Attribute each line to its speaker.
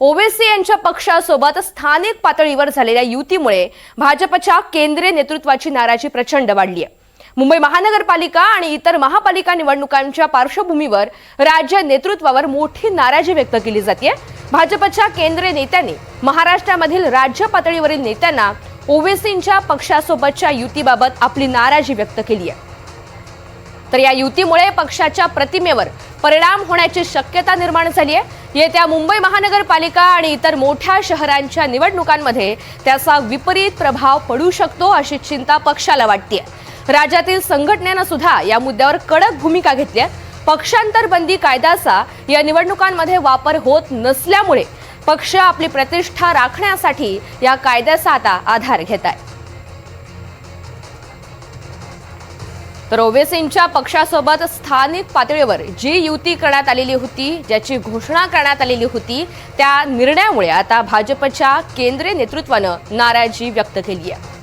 Speaker 1: ओवेसी यांच्या पक्षासोबत स्थानिक पातळीवर झालेल्या युतीमुळे भाजपच्या केंद्रीय नेतृत्वाची नाराजी प्रचंड वाढली आहे. मुंबई महानगरपालिका आणि इतर महापालिका निवडणुकांच्या पार्श्वभूमीवर राज्य नेतृत्वावर मोठी नाराजी व्यक्त केली जाते. भाजपच्या केंद्रीय नेत्यांनी महाराष्ट्रामधील राज्य पातळीवरील नेत्यांना ओवेसींच्या पक्षासोबतच्या युतीबाबत आपली नाराजी व्यक्त केली आहे. तर या युतीमुळे पक्षाच्या प्रतिमेवर परिणाम होण्याची शक्यता निर्माण झाली आहे. येत्या मुंबई महानगरपालिका आणि इतर मोठ्या शहरांच्या निवडणुकांमध्ये त्याचा विपरीत प्रभाव पडू शकतो अशी चिंता पक्षाला वाटते राज्यातील संघटनेनं सुद्धा या मुद्द्यावर कडक भूमिका घेतली आहे. पक्षांतर बंदी कायद्याचा या निवडणुकांमध्ये वापर होत नसल्यामुळे पक्ष आपली प्रतिष्ठा राखण्यासाठी या कायद्याचा आता आधार घेत आहे. तर ओवेसींच्या पक्षासोबत स्थानिक पातळीवर जी युती करण्यात आलेली होती ज्याची घोषणा करण्यात आलेली होती त्या निर्णयामुळे आता भाजपच्या केंद्रीय नेतृत्वानं नाराजी व्यक्त केली आहे.